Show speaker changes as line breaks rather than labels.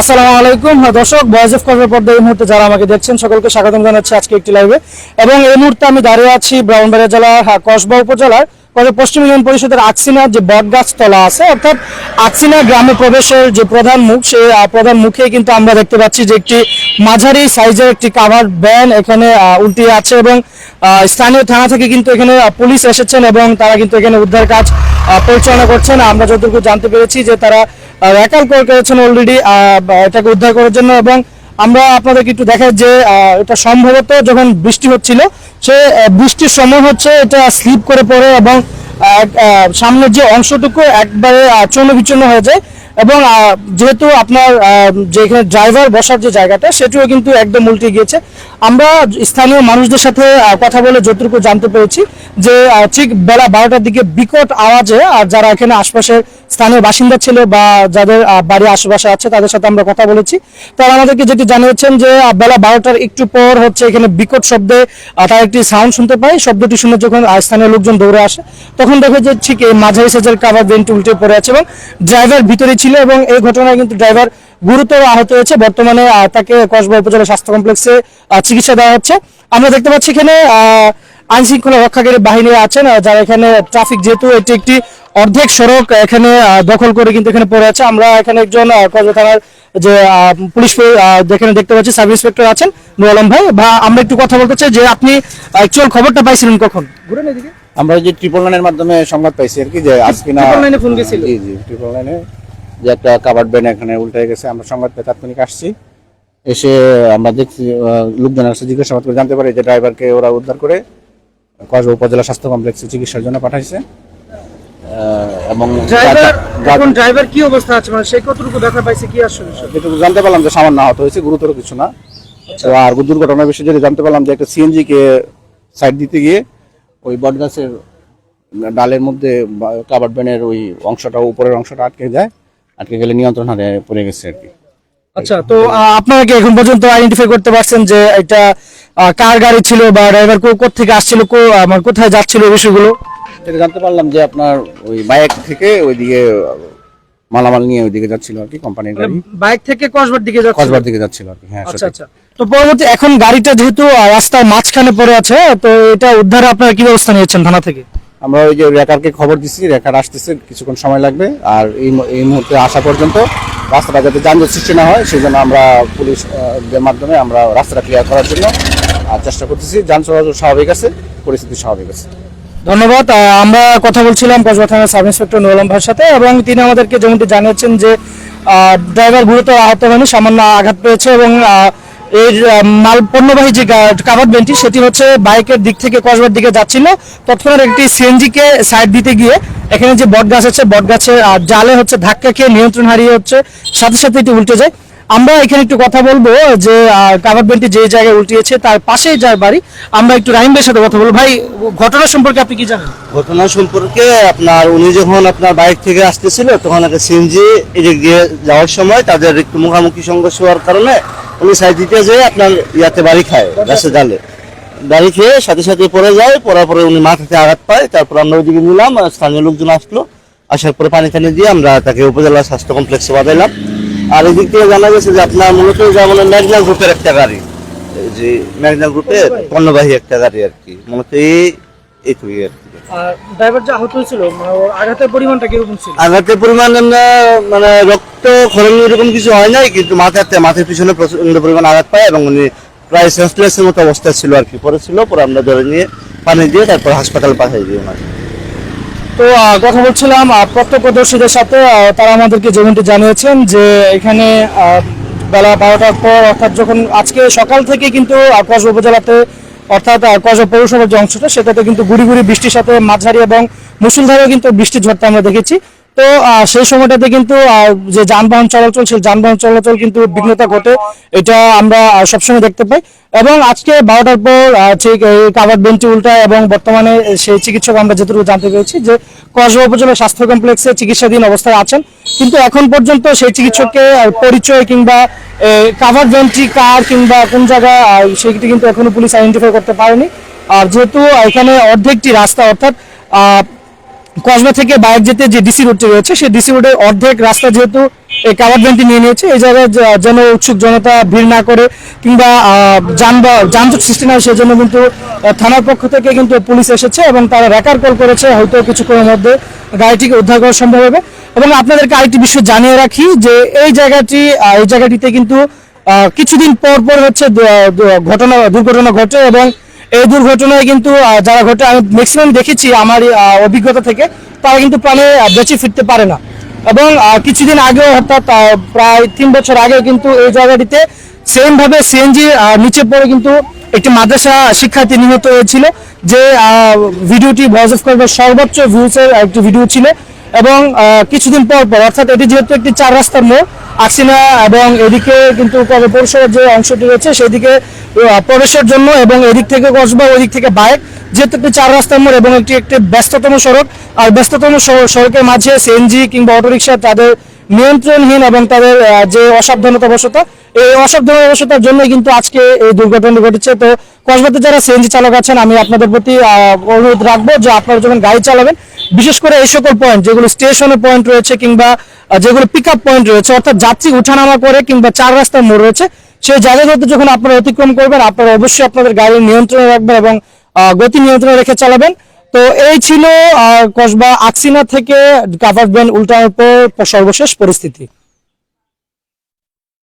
আসসালামু আলাইকুম। হ্যাঁ, দর্শক ভয়েস অফ কর্মের পর্দা এই মুহূর্তে যারা আমাকে দেখছেন সকলকে স্বাগতম জানাচ্ছি আজকে একটি লাইভে এবং এই মুহূর্তে আমি দাঁড়িয়ে আছি ব্রাহ্মণবাড়িয়া জেলার হ্যাঁ, কসবা উপজেলার পশ্চিম ইউনিয়ন পরিষদের আকসিনার যে বটগাছ তলা আছে অর্থাৎ আকসিনা গ্রামে প্রবেশের যে প্রধান মুখ সেই প্রধান মুখে কিন্তু আমরা দেখতে পাচ্ছি যে একটি মাঝারি সাইজের একটি কাভার ব্যান এখানে উল্টিয়ে আছে এবং স্থানীয় থানা থেকে কিন্তু এখানে পুলিশ এসেছেন এবং তারা কিন্তু এখানে উদ্ধার কাজ পরিচালনা করছেন। আমরা যতটুকু জানতে পেরেছি যে তারা রেকাল করেছেন অলরেডি এটাকে উদ্ধার করার জন্য এবং আমরা আপনাদেরকে একটু দেখাই যে এটা সম্ভবত যখন বৃষ্টি হচ্ছিল, সে বৃষ্টির সময় হচ্ছে এটা স্লিপ করে পড়ে এবং সামনের যে অংশটুকু একবারে চন্ন বিচূর্ণ হয়ে যায়। এবং যেহেতু আপনার যেখানে ড্রাইভার বসার যে জায়গাটা, সেটিও কিন্তু একদম উল্টে গিয়েছে। আমরা স্থানীয় মানুষদের সাথে কথা বলে যতটুকু জানতে পেরেছি যে ঠিক বেলা বারোটার দিকে বিকট আওয়াজে, আর যারা এখানে আশপাশের স্থানীয় বাসিন্দা ছিল বা যাদের বাড়ির আশেপাশে আছে, তাদের সাথে আমরা কথা বলেছি। তারা আমাদেরকে যেটি জানিয়েছেন যে বেলা বারোটার একটু পর হচ্ছে এখানে বিকট শব্দে তারা একটি সাউন্ড শুনতে পায়। শব্দটি শুনে যখন স্থানীয় লোকজন দৌড়ে আসে, তখন দেখে যে ঠিক এই মাঝারি সাইজের কাবার বেঞ্চ উল্টে পড়ে আছে এবং ড্রাইভার ভিতরে ছিল এবং এই ঘটনায় কিন্তু ড্রাইভার গুরুতর আহত হয়েছে। বর্তমানে তাকে কসবা উপজেলা স্বাস্থ্য কমপ্লেক্সে চিকিৎসা দেওয়া হচ্ছে। আমরা দেখতে পাচ্ছি এখানে আইন শৃঙ্খলা রক্ষাকারী বাহিনী আছেন যারা এখানে ট্রাফিক যেহেতু এটি একটি অর্ধেক সড়ক এখানে দখল করে কিন্তু এখানে পড়ে আছে। আমরা এখানে একজন কসবা থানার যে পুলিশ যেখানে দেখতে পাচ্ছি সাব ইন্সপেক্টর আছেন নুর আলম ভাই। বা আমরা একটু কথা বলতে চাই যে আপনি অ্যাকচুয়াল খবরটা পাইছিলেন কখন? ঘুরেন এদিকে।
আমরা যে ট্রিপল লাইনের মাধ্যমে সংবাদ পাইছি আর কি যে আজকে না
line এ phone গেছিল?
জি জি ট্রিপল লাইনে যে একটা কাবার্ড ব্যান এখানে উল্টে গেছে। আমরা সংবাদ পেয়ে তাৎক্ষণিক আসছি। এসে আমরা দেখছি আহ, লোকজনের কাছে জিজ্ঞাসাবাদ করে জানতে পারি যে ড্রাইভারকে ওরা উদ্ধার করে কসবা উপজেলা স্বাস্থ্য কমপ্লেক্সে চিকিৎসার জন্য পাঠাইছে। এবং
ড্রাইভার
যা-
এখন ড্রাইভার কি অবস্থা আছে? মানে সে কতটুকু দেখা পাইছে কি আসলে
যেটুকু জানতে পারলাম যে সামান্য আহত হয়েছে গুরুতর কিছু না। তো আর দুর্ঘটনার বিষয়ে যেটা জানতে পারলাম যে একটা সিএনজি কে সাইড দিতে গিয়ে ওই বটগাছের ডালের মধ্যে কাবার ব্যানের ওই অংশটা উপরের অংশটা আটকে যায় আটকে গেলে নিয়ন্ত্রণ হারে পড়ে গেছে আর কি।
আচ্ছা তো আপনারা কি এখন পর্যন্ত আইডেন্টিফাই করতে পারছেন যে এটা কার গাড়ি ছিল বা ড্রাইভার কো কোথা থেকে আসছিল কো- আমার কোথায় যাচ্ছিল এই বিষয়গুলো?
যেটা জানতে পারলাম যে আপনার ওই বাইক থেকে ওইদিকে মালামাল নিয়ে ওইদিকে যাচ্ছিল আর কি কোম্পানির গাড়ি।
বাইক থেকে কসবার দিকে যাচ্ছে
কসবার দিকে যাচ্ছিল আর কি হ্যাঁ
আচ্ছা আচ্ছা। তো পরবর্তী এখন গাড়িটা যেহেতু রাস্তার মাঝখানে পড়ে আছে তো এটা উদ্ধারে আপনারা কি ব্যবস্থা নিয়েছেন থানা থেকে?
আমরা ওই যে রেকারকে খবর দিচ্ছি রেকার আসতেছে কিছুক্ষণ সময় লাগবে। আর এই এই মুহূর্তে আসা পর্যন্ত রাস্তাটা যাতে যানজট সৃষ্টি না হয় সেই জন্য আমরা পুলিশ আহ, দের মাধ্যমে আমরা রাস্তাটা ক্লিয়ার করার জন্য চেষ্টা করতেছি। যান চলাচল স্বাভাবিক আছে পরিস্থিতি স্বাভাবিক আছে।
ধন্যবাদ। আমরা কথা বলছিলাম কসবা থানার সাব ইন্সপেক্টর নুরুল ভাইয়ের সাথে এবং তিনি আমাদেরকে যেমনটি জানিয়েছেন যে ড্রাইভার গুরুতর আহত হয়নি সামান্য আঘাত পেয়েছে এবং এর মাল পণ্যবাহী যে কাভার ভ্যানটি সেটি হচ্ছে বাইকের দিক থেকে কসবার দিকে যাচ্ছিল। তৎক্ষণাৎ একটি সিএনজি কে সাইড দিতে গিয়ে এখানে যে বট গাছ আছে বট গাছের জালে হচ্ছে ধাক্কা খেয়ে নিয়ন্ত্রণ হারিয়ে হচ্ছে। সাথে সাথে এটি উল্টে যায়। আমরা এখানে একটু কথা বলব, যে কাভার ভ্যানটি যে জায়গায় উল্টিয়েছে, তার পাশেই যার বাড়ি, আমরা একটু রাহিম সাথে কথা বলব। ভাই, ঘটনা সম্পর্কে আপনি কি জানেন?
ঘটনা সম্পর্কে আপনার, উনি যখন আপনার বাইক থেকে আসতেছিল, তখন একটা সিএনজি এদিক দিয়ে যাওয়ার সময় তাদের একটু মুখামুখি সংঘর্ষ হওয়ার কারণে উনি সাইড দিতে যেয়ে আপনার ইয়াতে বাড়ি খায় গাছের ডালে। বাড়ি খেয়ে সাথে সাথে পড়ে যায় পড়ার পরে উনি মাথাতে আঘাত পায় তারপর আমরা ওইদিকে নিলাম স্থানীয় লোকজন আসলো। আসার পরে পানি টানি দিয়ে আমরা তাকে উপজেলা স্বাস্থ্য কমপ্লেক্সে বাঁধাইলাম। আর এদিক থেকে জানা গেছে যে আপনার মূলত যেমন ম্যাগনা গ্রুপের একটা গাড়ি যে ম্যাগনা গ্রুপের পণ্যবাহী একটা গাড়ি আর কি মূলত এই এইটুকুই আর কি।
ড্রাইভার যে আহত হয়েছিল আঘাতের পরিমাণটা কীরকম ছিল?
আঘাতের পরিমাণ আমরা মানে রক্ত খরণ এরকম কিছু হয় নাই, কিন্তু মাথাতে মাথার পিছনে প্রচণ্ড পরিমাণ আঘাত পায় এবং উনি প্রায় সেন্সলেসের মতো অবস্থায় ছিল আর কি। পরে ছিল পরে আমরা ধরে নিয়ে পানি দিয়ে তারপর হাসপাতাল পাঠিয়ে দিই ওনাকে।
তো কথা বলছিলাম প্রত্যক্ষদর্শীদের সাথে তারা আমাদেরকে যেমনটি জানিয়েছেন যে এখানে বেলা বারোটার পর, অর্থাৎ যখন আজকে সকাল থেকে কিন্তু কসবা উপজেলাতে, অর্থাৎ কসবা পৌরসভার যে অংশটা, সেটাতে কিন্তু গুড়ি গুড়ি বৃষ্টির সাথে মাঝারি এবং মুসুলধারেও কিন্তু বৃষ্টি ঝড়টা আমরা দেখেছি। তো সেই সময়টাতে কিন্তু যে যানবাহন চলাচল, সেই যানবাহন চলাচল কিন্তু বিঘ্নতা ঘটে। এটা আমরা সবসময় দেখতে পাই। এবং আজকে বারোটার পর ঠিক এই কাবার বেঞ্চি উল্টা এবং বর্তমানে সেই চিকিৎসক আমরা যেটুকু জানতে পেরেছি যে কসবা উপজেলা স্বাস্থ্য কমপ্লেক্সে চিকিৎসাধীন অবস্থায় আছেন। কিন্তু এখন পর্যন্ত সেই চিকিৎসককে পরিচয় কিংবা কাভার ভেন্ট্রি কার কিংবা কোন জায়গায় সেটি কিন্তু এখনও পুলিশ আইডেন্টিফাই করতে পারেনি। আর যেহেতু এখানে অর্ধেকটি রাস্তা, অর্থাৎ কসবা থেকে বাইক যেতে যে ডিসি রোডটি রয়েছে সেই ডিসি রোডের অর্ধেক রাস্তা যেহেতু এই কাভার ভ্যানটি নিয়ে নিয়েছে এই জায়গায় যেন উৎসুক জনতা ভিড় না করে কিংবা আহ, যানবা- যানজট সৃষ্টি না হয় সেজন্য কিন্তু থানার পক্ষ থেকে কিন্তু পুলিশ এসেছে এবং তারা রেকার কল করেছে হয়তো কিছুক্ষণের মধ্যে গাড়িটিকে উদ্ধার করা সম্ভব হবে। এবং আপনাদেরকে আরেকটি বিষয় জানিয়ে রাখি যে এই জায়গাটি এই জায়গাটিতে কিন্তু কিছুদিন পর পর হচ্ছে ঘটনা দুর্ঘটনা ঘটে এবং এই দুর্ঘটনায় কিন্তু যারা ঘটে, আমি ম্যাক্সিমাম দেখেছি আমার অভিজ্ঞতা থেকে, তারা কিন্তু প্রাণে বেঁচে ফিরতে পারে না। এবং কিছুদিন আগেও অর্থাৎ প্রায় তিন বছর আগে কিন্তু এই জায়গাটিতে সেম ভাবে সিএনজি নিচে পড়ে কিন্তু একটি মাদ্রাসা শিক্ষার্থী নিহত হয়েছিল, যে ভিডিওটি ভয়েস অফ সর্বোচ্চ ভিউসের একটি ভিডিও ছিল। এবং কিছুদিন পর পর, অর্থাৎ এটি যেহেতু একটি চার রাস্তার মোড় আকসিনা এবং এদিকে কিন্তু পৌরসভার যে অংশটি রয়েছে, সেদিকে প্রবেশের জন্য এবং এদিক থেকে কসবা ওদিক থেকে বাইক যেহেতু একটি চার রাস্তার মোড় এবং একটি একটি ব্যস্ততম সড়ক, আর ব্যস্ততম সড়কের মাঝে সিএনজি কিংবা অটোরিকশা তাদের নিয়ন্ত্রণহীন এবং তাদের যে অসাবধানতা বশত এই অসাবধানতার জন্য কিন্তু আজকে এই দুর্ঘটনা ঘটেছে। তো কসবাতে যারা সিএনজি চালক আছেন, আমি আপনাদের প্রতি অনুরোধ রাখব যে আপনারা যখন গাড়ি চালাবেন, বিশেষ করে এই সকল পয়েন্ট যেগুলো স্টেশনে পয়েন্ট রয়েছে কিংবা যেগুলো পিক আপ পয়েন্ট রয়েছে, অর্থাৎ যাত্রী উঠানামা করে কিংবা চার রাস্তার মোড় রয়েছে, সেই জায়গাগুলোতে যখন আপনারা অতিক্রম করবেন, আপনারা অবশ্যই আপনাদের গাড়ি নিয়ন্ত্রণে রাখবেন এবং গতি নিয়ন্ত্রণে রেখে চালাবেন। তো এই ছিল কসবা আকসিনা থেকে কাভার ভ্যান উল্টানোর পর সর্বশেষ পরিস্থিতি।